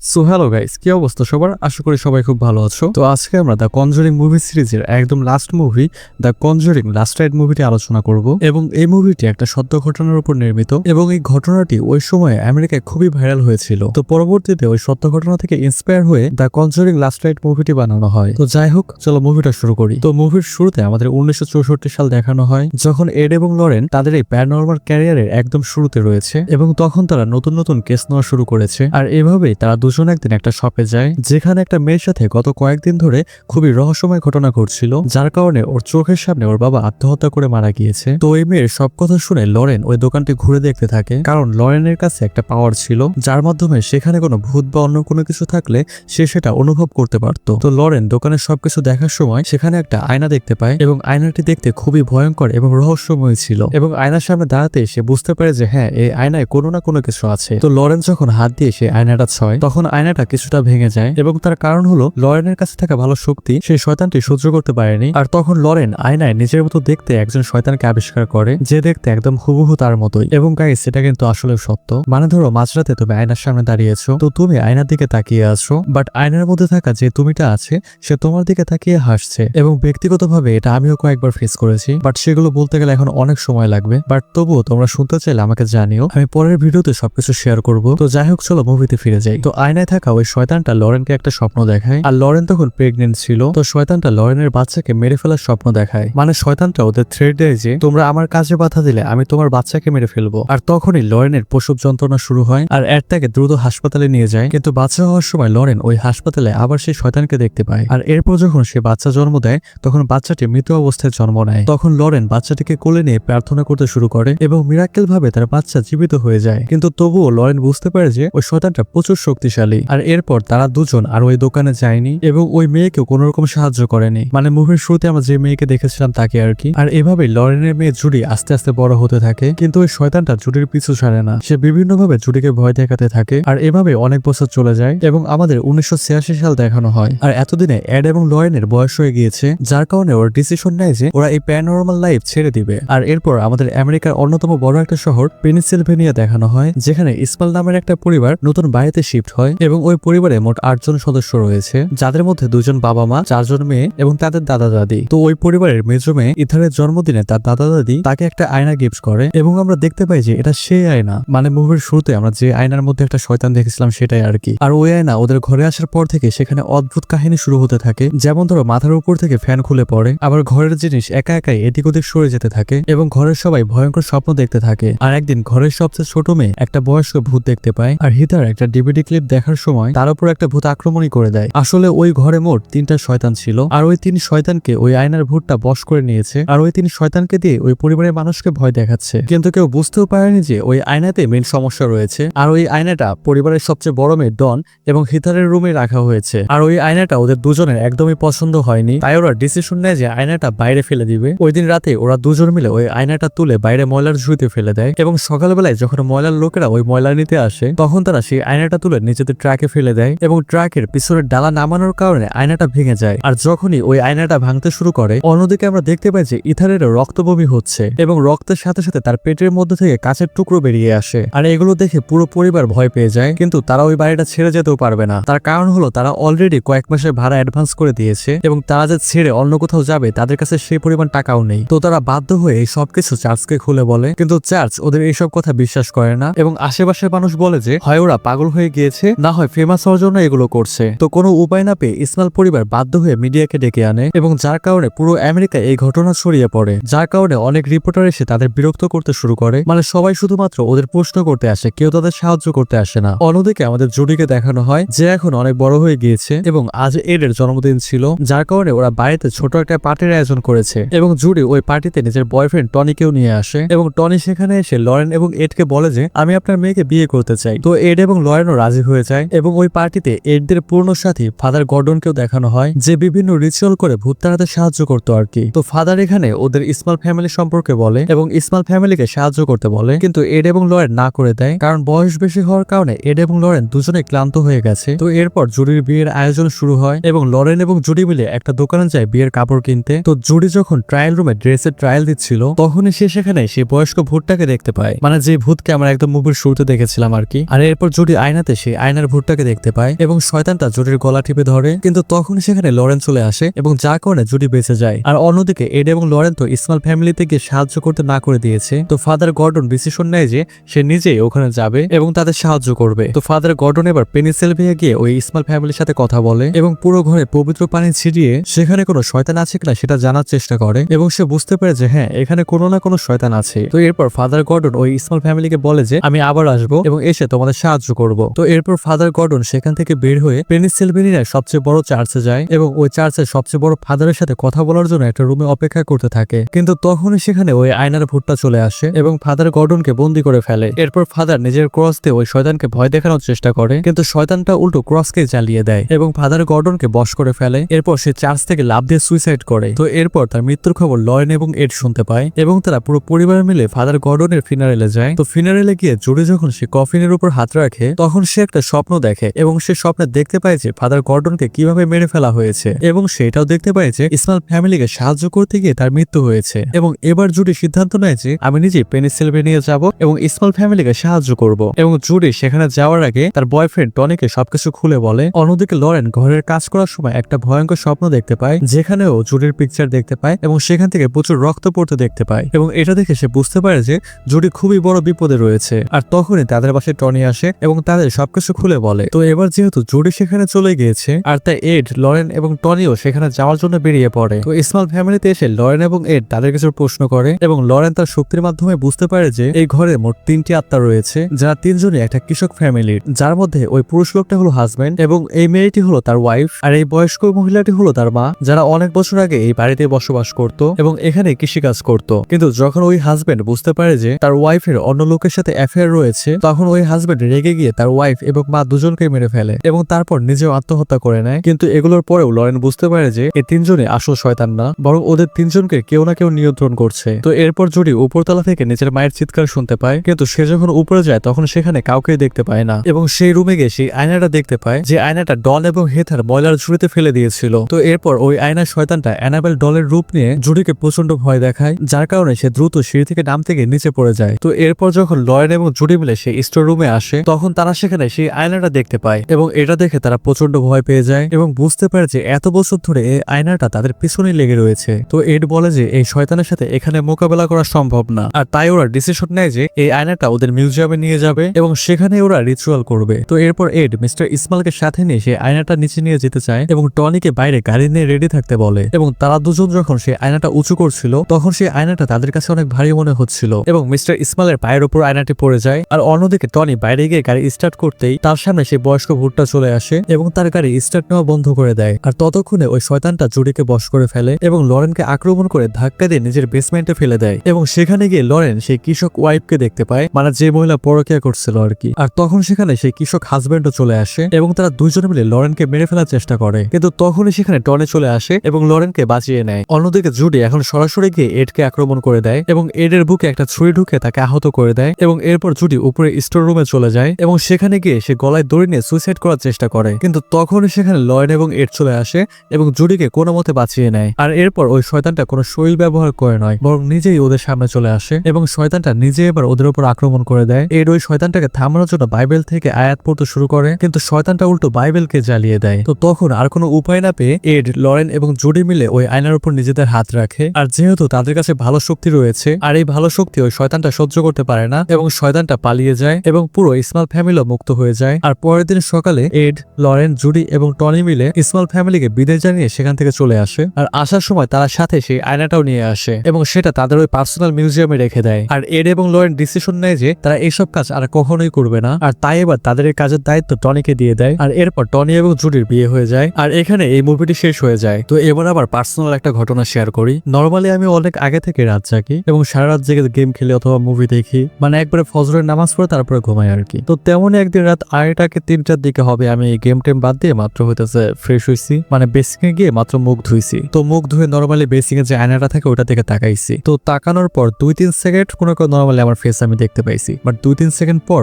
So hello guys কি অবস্থা সবার? আশা করি সবাই খুব ভালো আছো। তো আজকে আমরা দ্য কনজুরিং মুভি সিরিজের একদম last movie the conjuring last rite মুভিটি আলোচনা করব। এবং এই মুভিটি একটা সত্য ঘটনার উপর নির্মিত। এবং এই ঘটনাটি ওই সময়ে আমেরিকায় খুবই ভাইরাল হয়েছিল। তো পরবর্তীতে ওই সত্য ঘটনা থেকে ইন্সপায়ার হয়ে দ্য কনজুরিং লাস্ট রাইড মুভিটি বানানো হয়। তো যাই হোক, চলো মুভিটা শুরু করি। তো মুভির শুরুতে আমাদের উনিশশো চৌষট্টি সাল দেখানো হয়, যখন এড এবং লরেন তাদের এই প্যারানর্মাল ক্যারিয়ারের একদম শুরুতে রয়েছে। এবং তখন তারা নতুন নতুন কেস নেওয়া শুরু করেছে। আর এভাবেই তারা দুজন একদিন একটা শপে যায়, যেখানে একটা মেয়ের সাথে গত কয়েকদিন ধরে খুবই রহস্যময় ঘটনা ঘটছিল, যার কারণে ওর চোখের সামনে ওর বাবা আত্মহত্যা করে মারা গিয়েছে। তো এই মেয়ের সব কথা শুনে লরেন ওই দোকানটি ঘুরে দেখতে থাকে, কারণ লরেনের কাছে একটা পাওয়ার ছিল, যার মাধ্যমে সেখানে কোনো ভূত বা অন্য কোনো কিছু থাকলে সে সেটা অনুভব করতে পারতো। তো লরেন দোকানের সবকিছু দেখার সময় সেখানে একটা আয়না দেখতে পায় এবং আয়নাটি দেখতে খুবই ভয়ঙ্কর এবং রহস্যময় ছিল এবং আয়নার সামনে দাঁড়াতে সে বুঝতে পারে যে হ্যাঁ এই আয়নায় কোনো না কোনো কিছু আছে। তো লরেন যখন হাত দিয়ে সে আয়নাটা ছয়, তখন আয়নাটা কিছুটা ভেঙে যায় এবং তার কারণ হলো লরেনের কাছে থাকা ভালো শক্তি সেই শয়তানটি সহ্য করতে পারেনি। আর তখন লরেন আয়নায় নিজের মতো দেখতে একজন শয়তানকে আবিষ্কার করে, যে দেখতে একদম হুবহু তার মতোই। এবং গাইস সেটা কিন্তু আসলে সত্য। মানে ধরো, মাঝরাতে তুমি আয়নার সামনে দাঁড়িয়েছো, তো তুমি আয়নার দিকে তাকিয়ে আছো বাট আয়নার মধ্যে থাকা যে তুমিটা আছে, সে তোমার দিকে তাকিয়ে হাসছে। এবং ব্যক্তিগতভাবে এটা আমিও কয়েকবার ফেস করেছি বাট সেগুলো বলতে গেলে এখন অনেক সময় লাগবে। বাট তবুও তোমরা শুনতে চাইলে আমাকে জানিও। আমি পরের ভিডিওতে সবকিছু শেয়ার করব। তো যাই হোক, চলো মুভিতে ফিরে যাই। তো আয়নায় থাকা ওই শয়তানটা লরেনকে একটা স্বপ্ন দেখায়। আর লরেন তখন প্রেগনেন্ট ছিল, তো শয়তানটা লরেনের বাচ্চাকে মেরে ফেলার স্বপ্ন দেখায়। মানে শয়তানটা ওদের থ্রেড দেয় যে, তোমরা আমার কাজে বাধা দিলে, আমি তোমার বাচ্চাকে মেরে ফেলব। আর তখনই লরেনের প্রসব যন্ত্রণা শুরু হয়, আর এর তাকে দ্রুত হাসপাতালে নিয়ে যায়। কিন্তু বাচ্চা হওয়ার সময় লরেন ওই হাসপাতালে আবার সেই শয়তানকে দেখতে পায়। আর এরপর যখন সে বাচ্চা জন্ম দেয়, তখন বাচ্চাটি মৃত অবস্থায় জন্ম নেয়। তখন লরেন বাচ্চাটিকে কোলে নিয়ে প্রার্থনা করতে শুরু করে এবং মিরাক্কেল ভাবে তার বাচ্চা জীবিত হয়ে যায়। কিন্তু তবুও লরেন বুঝতে পারে যে, ওই শয়তানটা প্রচুর শক্তিশালী। আর এরপর তারা দুজন আর ওই দোকানে যায়নি এবং ওই মেয়েকেও কোনো রকম সাহায্য করেনি। মানে মুভির শুরুতে আমরা যে মেয়েকে দেখেছিলাম তাকে আর কি। আর এভাবে লরেনের মেয়ে জুডি আস্তে আস্তে বড় হতে থাকে। কিন্তু ওই শয়তানটা জুডির পিছু ছাড়ে না। সে বিভিন্নভাবে জুডিকে ভয় দেখাতে থাকে। আর এভাবে অনেক বছর চলে যায় এবং আমাদের উনিশশো ছিয়াশি সাল দেখানো হয়। আর এতদিনে অ্যাড এবং লরেনের বয়স হয়ে গিয়েছে, যার কারণে ওরা ডিসিশন নেয় যে ওরা এই প্যানোরমাল লাইফ ছেড়ে দিবে। আর এরপর আমাদের আমেরিকার অন্যতম বড় একটা শহর পেনিসিলভেনিয়া দেখানো হয়, যেখানে ইসমাল নামের একটা পরিবার নতুন বাড়িতে শিফট হয়। এবং ওই পরিবারে মোট আটজন সদস্য রয়েছে। যাদের মধ্যে দুজন বাবা মা চারজন মেয়ে এবং তাদের দাদা দাদি তো ওই পরিবারের মেজো মেয়ে ইথারের জন্মদিনে তার দাদা দাদি তাকে একটা আয়না গিফট করে এবং আমরা দেখতে পাই যে এটা সেই আয়না। মানে মুভির শুরুতে আমরা যে আয়নার মধ্যে একটা শয়তান দেখেছিলাম সেটাই আর কি। আর ওই আয়না ওদের ঘরে আসার পর থেকে সেখানে অদ্ভুত কাহিনী শুরু হতে থাকে। যেমন ধরো মাথার উপর থেকে ফ্যান খুলে পড়ে, আবার ঘরের জিনিস একা একাই এদিক ওদিক সরে যেতে থাকে এবং ঘরের সবাই ভয়ঙ্কর স্বপ্ন দেখতে থাকে। আর একদিন ঘরের সবচেয়ে ছোট মেয়ে একটা বয়স্ক ভূত দেখতে পায়, আর হিতার একটা ডিভিডি ক্লিপ দেখার সময় তার উপর একটা ভূত আক্রমণই করে দেয়। আসলে ওই ঘরে মোট তিনটা শয়তান ছিল, আর ওই তিন শয়তানকে ওই আয়নার ভূতটা বশ করে নিয়েছে, আর ওই তিন শয়তানকে দিয়ে ওই পরিবারের মানুষকে ভয় দেখাচ্ছে। কিন্তু কেউ বুঝতেও পারেনি যে ওই আয়নাতে মেন সমস্যা রয়েছে, আর ওই আয়নাটা পরিবারের সবচেয়ে বড় মেয়ে ডন এবং হিতারের রুমে রাখা হয়েছে। আর ওই আয়নাটা ওদের দুজনের একদমই পছন্দ হয়নি, তাই ওরা ডিসিশন নেয় যে আয়নাটা বাইরে ফেলে দিবে। ওই দিন রাতে ওরা দুজন মিলে ওই আয়নাটা তুলে বাইরে ময়লার ঝুড়িতে ফেলে দেয় এবং সকালবেলায় যখন ময়লার লোকেরা ওই ময়লা নিতে আসে, তখন তারা সেই আয়নাটা তুলে নিজেদের ট্রাকে ফেলে দেয় এবং ট্রাকের পিছনের ডালা নামানোর কারণে আয়নাটা ভেঙে যায়। আর যখনই ওই আয়নাটা ভাঙতে শুরু করে, অন্যদিকে আমরা দেখতে পাই যে ইথারের রক্তবমি হচ্ছে এবং রক্তের সাথে সাথে তার পেটের মধ্যে থেকে কাঁচের টুকরো বেরিয়ে আসে। আর এগুলো দেখে পুরো পরিবার ভয় পেয়ে যায়, কিন্তু তারা ওই বাড়িটা ছেড়ে যেতেও পারবে না। তার কারণ হলো তারা অলরেডি কয়েক মাসের ভাড়া অ্যাডভান্স করে দিয়েছে এবং তারা যে ছেড়ে অন্য কোথাও যাবে, তাদের কাছে সেই পরিমাণ টাকাও নেই। তো তারা বাধ্য হয়ে এই সবকিছু চার্চকে খুলে বলে, কিন্তু চার্চ ওদের এইসব কথা বিশ্বাস করে না এবং আশেপাশের মানুষ বলে যে, হয় ওরা পাগল হয়ে গিয়েছে না হয় ফেমাস হওয়ার জন্য এগুলো করছে। তো কোনো উপায় না পেয়ে ইসমাল পরিবার বাধ্য হয়ে মিডিয়াকে ডেকে আনে এবং যার কারণে পুরো আমেরিকায় এই ঘটনা ছড়িয়ে পড়ে, যার কারণে অনেক রিপোর্টার এসে তাদের বিরক্ত করতে শুরু করে। মানে সবাই শুধুমাত্র ওদের প্রশ্ন করতে আসে, কেউ তাদের সাহায্য করতে আসে না। অন্যদিকে আমাদের জুডিকে দেখানো হয়, যে এখন অনেক বড় হয়ে গিয়েছে এবং আজ এডের জন্মদিন ছিল, যার কারণে ওরা বাড়িতে ছোট একটা পার্টির আয়োজন করেছে এবং জুডি ওই পার্টিতে নিজের বয়ফ্রেন্ড টনিকেও নিয়ে আসে এবং টনি সেখানে এসে লরেন এবং এডকে বলে যে, আমি আপনার মেয়েকে বিয়ে করতে চাই। তো এড এবং লরেনও রাজি হয়ে যায় এবং ওই পার্টিতে এডদের পূর্ণ সাথী ফাদার গর্ডনকেও দেখানো হয়, যে বিভিন্ন রিচুয়াল করে ভূত তাড়াতে সাহায্য করতো আর কি। তো ফাদার এখানে ওদের ইসমাল ফ্যামিলি সম্পর্কে বলে এবং ইসমাল ফ্যামিলিকে সাহায্য করতে বলে, কিন্তু এড এবং লরেন না করে দেয়, কারণ বয়স বেশি হওয়ার কারণে এড এবং লরেন দুজনে ক্লান্ত হয়ে গেছে। তো এরপর জুডির বিয়ের আয়োজন শুরু হয় এবং লরেন এবং জুডি মিলে একটা দোকানে যায় বিয়ের কাপড় কিনতে। তো জুডি যখন ট্রায়াল রুমে ড্রেসের ট্রায়াল দিচ্ছিল, তখনই সে সেখানে সেই বয়স্ক ভূতটাকে দেখতে পায়। মানে যে ভূতকে আমরা একদম মুভির শুরুতে দেখেছিলাম আর কি। আর এরপর জুডি আয়নাতে সেই আয়নার ভুট্টাকে দেখতে পায় এবং শয়তান শয়তানটা জুডির গলা টিপে ধরে। কিন্তু তখন সেখানে লরেন চলে আসে এবং যা কারণে জুডি বেঁচে যায়। আর অন্যদিকে, এড এবং লরেন তো ইসমাল ফ্যামিলিতে গিয়ে সাহায্য করতে না করে দিয়েছে। তো ফাদার গর্ডন ডিসিশন নেয় যে সে নিজেই ওখানে যাবে এবং তাদের সাহায্য করবে। তো ফাদার গর্ডন এবার পেনিসেলভিয়া গিয়ে ওই ইসমাল ফ্যামিলির সাথে কথা বলে এবং পুরো ঘরে পবিত্র পানি ছিটিয়ে সেখানে কোনো শয়তান আছে কিনা সেটা জানার চেষ্টা করে এবং সে বুঝতে পারে যে হ্যাঁ এখানে কোনো না কোনো শয়তান আছে। তো এরপর ফাদার গর্ডন ওই ইসমাল ফ্যামিলিকে বলে যে, আমি আবার আসব এবং এসে তোমাদের সাহায্য করব। তো এরপর ফাদার গর্ডন সেখান থেকে বের হয়ে পেনিসেলভেনিয়ার সবচেয়ে বড় চার্চে যায় এবং ওই চার্চের সবচেয়ে বড় ফাদারের সাথে কথা বলার জন্য একটা রুমে অপেক্ষা করতে থাকে। কিন্তু তখনই সেখানে ওই আয়নার ভুট্টা চলে আসে এবং ফাদার গর্ডনকে বন্দি করে ফেলে। এরপর ফাদার নিজের ক্রস দিয়ে ওই শয়তানকে ভয় দেখানোর চেষ্টা করে, কিন্তু শয়তানটা উল্টো ক্রসকে জ্বালিয়ে দেয় এবং ফাদার গর্ডনকে বশ করে ফেলে। এরপর সে চার্চ থেকে লাভ দিয়ে সুইসাইড করে। তো এরপর তার মৃত্যুর খবর লয়েন এবং এড শুনতে পায় এবং তারা পুরো পরিবার মিলে ফাদার গর্ডনের ফিনারেলে যায়। তো ফিনারেলে গিয়ে জুড়ে যখন সে কফিনের উপর হাত রাখে, তখন সে একটা স্বপ্ন দেখে এবং সে স্বপ্নে দেখতে পায় যে ফাদার গর্ডনকে কীভাবে মেরে ফেলা হয়েছে এবং সেটাও দেখতে পায় যে ইসমাল ফ্যামিলিকে সাহায্য করতে গিয়ে তার মৃত্যু হয়েছে। এবং এবার জুডি সিদ্ধান্ত নেয় যে আমি নিজে পেনিসিলভেনিয়া যাব এবং ইসমাল ফ্যামিলিকে সাহায্য করব। এবং জুডি সেখানে যাওয়ার আগে তার বয়ফ্রেন্ড টনিকে সবকিছু খুলে বলে, অন্যদিকে লরেন ঘরের কাজ করার সময় একটা ভয়ঙ্কর স্বপ্ন দেখতে পায়, যেখানেও জুডির পিকচার দেখতে পায় এবং সেখান থেকে প্রচুর রক্ত পড়তে দেখতে পায়। এবং এটা দেখে সে বুঝতে পারে যে জুডি খুবই বড় বিপদে রয়েছে। আর তখনই তাদের বাসায় টনি আসে এবং তাদের সবকিছু খুলে বলে, তো এবার যেহেতু জুডি সেখানে চলে গিয়েছে, আর তাই এড, লরেন এবং টনিও সেখানে যাওয়ার জন্য বেরিয়ে পড়ে। তো ইসমাল ফ্যামিলিতে এসে লরেন এবং এড তাদের কিছু প্রশ্ন করে এবং লরেন তার শক্তির মাধ্যমে বুঝতে পারে যে এই ঘরে মোট তিনটি আত্মা রয়েছে, যারা তিনজনই একটা কৃষক ফ্যামিলির যার মধ্যে ওই পুরুষ লোকটা হলো হাজব্যান্ড এবং এই মেয়েটি হলো তার ওয়াইফ আর এই বয়স্ক মহিলাটি হলো তার মা, যারা অনেক বছর আগে এই বাড়িতে বসবাস করত এবং এখানে কৃষিকাজ করত। কিন্তু যখন ওই হাজব্যান্ড বুঝতে পারে যে তার ওয়াইফের অন্য লোকের সাথে অ্যাফেয়ার রয়েছে, তখন ওই হাজব্যান্ড রেগে গিয়ে তার ওয়াইফ এবং মা দুজনকে মেরে ফেলে এবং তারপর নিজেও আত্মহত্যা করে নেয়। কিন্তু এগুলোর পরেও লরেন বুঝতে পারে যে এই তিনজনে আসল শয়তান না, বরং ওদের তিনজনকে কেউ না কেউ নিয়ন্ত্রণ করছে। তো এরপর জুডি উপরতলা থেকে নিজের মায়ের চিৎকার শুনতে পায়, কিন্তু সে যখন উপরে যায় তখন সেখানে কাউকে দেখতে পায় না। এবং সেই রুমে গিয়ে সেই আয়নাটা দেখতে পায়, যে আয়নাটা ডল এবং হেথার বয়লার ঝুড়িতে ফেলে দিয়েছিল। তো এরপর ওই আয়নার শয়তানটা অ্যানাবেল ডলের রূপ নিয়ে জুডিকে প্রচণ্ড ভয় দেখায়, যার কারণে সে দ্রুত সিঁড়ি থেকে নাম থেকে নিচে পড়ে যায়। তো এরপর যখন লয়েন এবং জুডি মিলে সেই স্টোর রুমে আসে, তখন তারা সেখানে সেই আয়নাটা দেখতে পায় এবং এটা দেখে তারা প্রচণ্ড ভয় পেয়ে যায় এবং বুঝতে পারে যে এত বছর ধরে এই আয়নাটা তাদের পিছনে লেগে রয়েছে। তো এড বলে যে এই শয়তানের সাথে এখানে মোকাবেলা করা সম্ভব না। আর তাই ওরা ডিসিশন নেয় যে এই আয়নাটা ওদের মিউজিয়ামে নিয়ে যাবে এবং সেখানে ওরা রিচুয়াল করবে। তো এরপর এড মিস্টার ইসমালকে সাথে নিয়ে সে আয়নাটা নিচে নিয়ে যেতে চায় এবং টনিকে বাইরে গাড়ি নিয়ে রেডি থাকতে বলে এবং তারা দুজন যখন সে আয়নাটা উঁচু করছিল তখন সেই আয়নাটা তাদের কাছে অনেক ভারী মনে হচ্ছিল এবং মিস্টার ইসমালের পায়ের উপর আয়নাটি পড়ে যায়। আর অন্যদিকে টনি বাইরে গিয়ে গাড়ি স্টার্ট করতেই তার সামনে সেই বয়স্ক ভুট্টা চলে আসে এবং তার গাড়ি স্টার্ট নেওয়া বন্ধ করে দেয়। আর ততক্ষণে ওই শয়তানটা জুডিকে বশ করে ফেলে এবং লরেনকে আক্রমণ করে ধাক্কা দিয়ে নিজের বেসমেন্টে ফেলে দেয় এবং সেখানে গিয়ে লরেন সেই কৃষক ওয়াইফকে দেখতে পায় মানে যে মহিলা পরকিয়া করছিল আর কি। আর তখন সেখানে সেই কৃষক হাজবেন্ডও চলে আসে এবং তারা দুইজনে মিলে লরেনকে মেরে ফেলার চেষ্টা করে। কিন্তু তখনই সেখানে টনে চলে আসে এবং লরেনকে বাঁচিয়ে নেয়। অন্যদিকে জুডি এখন সরাসরি গিয়ে এডকে আক্রমণ করে দেয় এবং এডের বুকে একটা ছুরি ঢুকে তাকে আহত করে দেয় এবং এরপর জুডি উপরে স্টোর রুমে চলে যায় এবং সেখানে গিয়ে সে গলায় দড়ি নিয়ে সুইসাইড করার চেষ্টা করে। কিন্তু তখনই সেখানে লয়েন এবং এড চলে আসে এবং জুডিকে কোনো মতে বাঁচিয়ে নেয়। আর এরপর ওই শয়তানটা কোনো শৈল ব্যবহার করে নয়, বরং নিজেই ওদের সামনে চলে আসে এবং শয়তানটা নিজে এবার ওদের উপর আক্রমণ করে দেয়। এড ওই শয়তানটাকে থামানোর জন্য বাইবেল থেকে আয়াত পড়তে শুরু করে, কিন্তু শয়তানটা উল্টো বাইবেলকে জ্বালিয়ে দেয়। তো তখন আর কোনো উপায় না পেয়ে এড, লরেন এবং জুডি মিলে ওই আয়নার উপর নিজেদের হাত রাখে। আর যেহেতু তাদের কাছে ভালো শক্তি রয়েছে, আর এই ভালো শক্তি ওই শয়তানটা সহ্য করতে পারে না, এবং শয়তানটা পালিয়ে যায় এবং পুরো ইসমাল ফ্যামিলিও মুক্ত হয়ে যায়। আর পরের দিন সকালে এড, লরেন, জুডি এবং টনি মিলে ইসমাল ফ্যামিলিকে বিদায় জানিয়ে সেখান থেকে চলে আসে। আর আসার সময় তারা সাথে সেই আয়নাটাও নিয়ে আসে এবং সেটা তাদের ওই পার্সোনাল মিউজিয়ামে রেখে দেয়। আর এড এবং লরেন ডিসিশন নেয় যে তারা এইসব কাজ আর কখনোই করবে না। আর তাই এবার তাদের এই কাজের দায়িত্ব টনিকে দিয়ে দেয়। আর এরপর টনি এবং জুডির বিয়ে হয়ে যায়। আর এখানে এই মুভিটি শেষ হয়ে যায়। তো এবার আবার পার্সোনাল একটা ঘটনা শেয়ার করি। নর্মালি আমি অনেক আগে থেকে রাত জাগি এবং সারা রাত জেগে গেম খেলি অথবা মুভি দেখি। মানে একবারে ফজরের নামাজ পড়ে তারপরে ঘুমাই আর কি। তো তেমনই একদিন রাত আড়াইটাকে তিনটার দিকে হবে, আমি এই গেম টেম বাদ দিয়ে মাত্র হইতেছে ফ্রেশ হইছি। মানে বেসিং এ গিয়ে মাত্র মুখ ধুইছি। তো মুখ ধুয়ে নর্মালি বেসিং এ যে আয়নাটা থাকে ওটা থেকে তাকাইছি। তো তাকানোর পর দুই তিন সেকেন্ড কোনো কোনো নর্মালি আমার ফেস আমি দেখতে পাইছি। বাট দুই তিন সেকেন্ড পর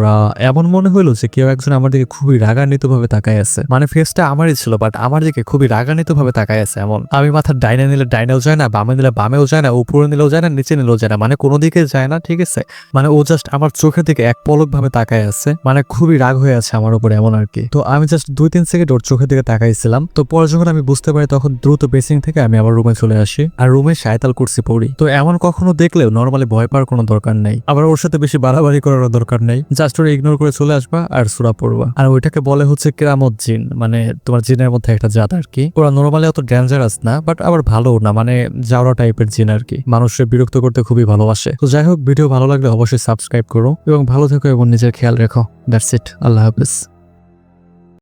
এমন মনে হইল যে কেউ একজন আমার দিকে খুবই রাগান্বিত ভাবে তাকায় আছে। মানে ফেসটা আমারই ছিল বাট আমার দিকে খুবই রাগান্বিত ভাবে তাকাই আছে এমন। আমি মাথার ডাইনে নিলে ডাইনেও যায় না, বামে নিলে বামেও যায় না, উপরে নিলেও যায় না, নিচে নিলেও যায় না। মানে কোনো দিকে যায় না, ঠিক আছে? মানে ও জাস্ট আমার চোখের দিকে এক পলক ভাবে তাকায় আছে। মানে খুবই রাগ হয়ে হয়ে আছে আমার উপরে এমন আর কি। তো আমি জাস্ট দুই তিন সেকেন্ড ওর চোখের দিকে তাকাইছিলাম। তো পরে যখন আমি বুঝতে পারি তখন দ্রুত বেসিং থেকে আমি আবার রুমে চলে আসি। আর রুমে সায়তাল করছি পড়ি তো এমন কখনো দেখলেও নর্মালি ভয় পাওয়ার কোনো দরকার নেই। আবার ওর সাথে বেশি বাড়াবাড়ি করার দরকার নেই। জাস্ট ওর ইগনোর করে চলে আসবা আর সুরা পড়বা। আর ওইটাকে বলে হচ্ছে কেরামত জিন। মানে তোমার জিনের মধ্যে একটা জাত আর কি। ওরা নর্মালি অত ডেঞ্জারাস না বাট আবার ভালো না। মানে জাওরা টাইপের জিন আর কি। মানুষের বিরক্ত করতে খুবই ভালোবাসে। তো যাই হোক ভিডিও ভালো লাগলে অবশ্যই সাবস্ক্রাইব করো। এবং ভালো থেকো এবং নিজের খেয়াল রেখো। দ্যাটস ইট আল্লাহ palavras.